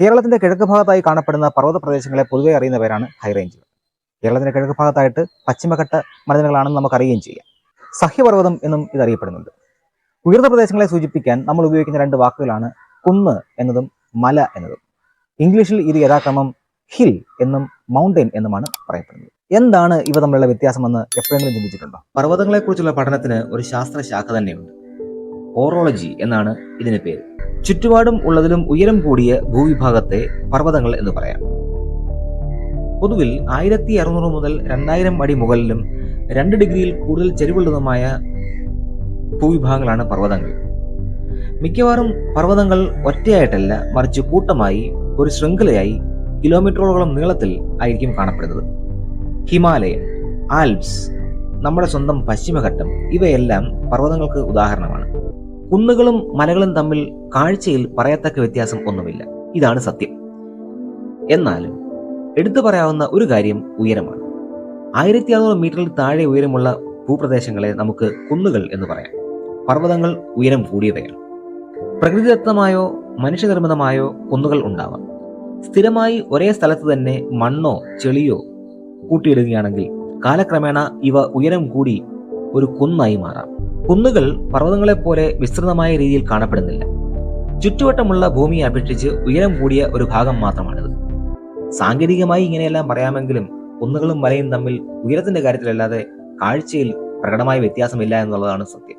കേരളത്തിന്റെ കിഴക്ക് ഭാഗത്തായി കാണപ്പെടുന്ന പർവത പ്രദേശങ്ങളെ പൊതുവെ അറിയുന്ന പേരാണ് ഹൈറേഞ്ചുകൾ കേരളത്തിന്റെ കിഴക്ക് ഭാഗത്തായിട്ട് പശ്ചിമഘട്ട മലനിരകളാണെന്ന് നമുക്ക് അറിയുകയും ചെയ്യാം. സഹ്യപർവതം എന്നും ഇത് അറിയപ്പെടുന്നുണ്ട്. ഉയർന്ന പ്രദേശങ്ങളെ സൂചിപ്പിക്കാൻ നമ്മൾ ഉപയോഗിക്കുന്ന രണ്ട് വാക്കുകളാണ് കുന്ന് എന്നതും മല എന്നതും. ഇംഗ്ലീഷിൽ ഇത് യഥാക്രമം ഹിൽ എന്നും മൗണ്ടെയിൻ എന്നുമാണ് പറയപ്പെടുന്നത്. എന്താണ് ഇവ തമ്മിലുള്ള വ്യത്യാസമെന്ന് എപ്പോഴെങ്കിലും ചിന്തിച്ചിട്ടുണ്ടോ? പർവതങ്ങളെക്കുറിച്ചുള്ള പഠനത്തിന് ഒരു ശാസ്ത്രശാഖ തന്നെയുണ്ട്. ഓറോളജി എന്നാണ് ഇതിന് പേര്. ചുറ്റുപാടും ഉള്ളതിലും ഉയരം കൂടിയ ഭൂവിഭാഗത്തെ പർവതങ്ങൾ എന്ന് പറയാം. പൊതുവിൽ ആയിരത്തി അറുന്നൂറ് മുതൽ രണ്ടായിരം അടി മുകളിലും രണ്ട് ഡിഗ്രിയിൽ കൂടുതൽ ചെരിവുള്ളതുമായ ഭൂവിഭാഗങ്ങളാണ് പർവതങ്ങൾ. മിക്കവാറും പർവതങ്ങൾ ഒറ്റയായിട്ടല്ല മറിച്ച് കൂട്ടമായി ഒരു ശൃംഖലയായി കിലോമീറ്ററോളം നീളത്തിൽ ആയിരിക്കും കാണപ്പെടുന്നത്. ഹിമാലയൻ ആൽപ്സ് നമ്മുടെ സ്വന്തം പശ്ചിമഘട്ടം ഇവയെല്ലാം പർവതങ്ങൾക്ക് ഉദാഹരണമാണ്. കുന്നുകളും മലകളും തമ്മിൽ കാഴ്ചയിൽ പറയത്തക്ക വ്യത്യാസം ഒന്നുമില്ല. ഇതാണ് സത്യം. എന്നാലും എടുത്തു പറയാവുന്ന ഒരു കാര്യം ഉയരമാണ്. ആയിരത്തി അറുന്നൂറ് മീറ്ററിൽ താഴെ ഉയരമുള്ള ഭൂപ്രദേശങ്ങളെ നമുക്ക് കുന്നുകൾ എന്ന് പറയാം. പർവതങ്ങൾ ഉയരം കൂടിയവയാണ്. പ്രകൃതിദത്തമായോ മനുഷ്യനിർമ്മിതമായോ കുന്നുകൾ ഉണ്ടാവാം. സ്ഥിരമായി ഒരേ സ്ഥലത്ത് തന്നെ മണ്ണോ ചെളിയോ കൂട്ടിയിടുകയാണെങ്കിൽ കാലക്രമേണ ഇവ ഉയരം കൂടി ഒരു കുന്നായി മാറാം. കുന്നുകൾ പർവതങ്ങളെപ്പോലെ വിസ്തൃതമായ രീതിയിൽ കാണപ്പെടുന്നില്ല. ചുറ്റുവട്ടമുള്ള ഭൂമിയെ അപേക്ഷിച്ച് ഉയരം കൂടിയ ഒരു ഭാഗം മാത്രമാണിത്. സാങ്കേതികമായി ഇങ്ങനെയെല്ലാം പറയാമെങ്കിലും കുന്നുകളും മലയും തമ്മിൽ ഉയരത്തിന്റെ കാര്യത്തിലല്ലാതെ കാഴ്ചയിൽ പ്രകടമായ വ്യത്യാസമില്ല എന്നുള്ളതാണ് സത്യം.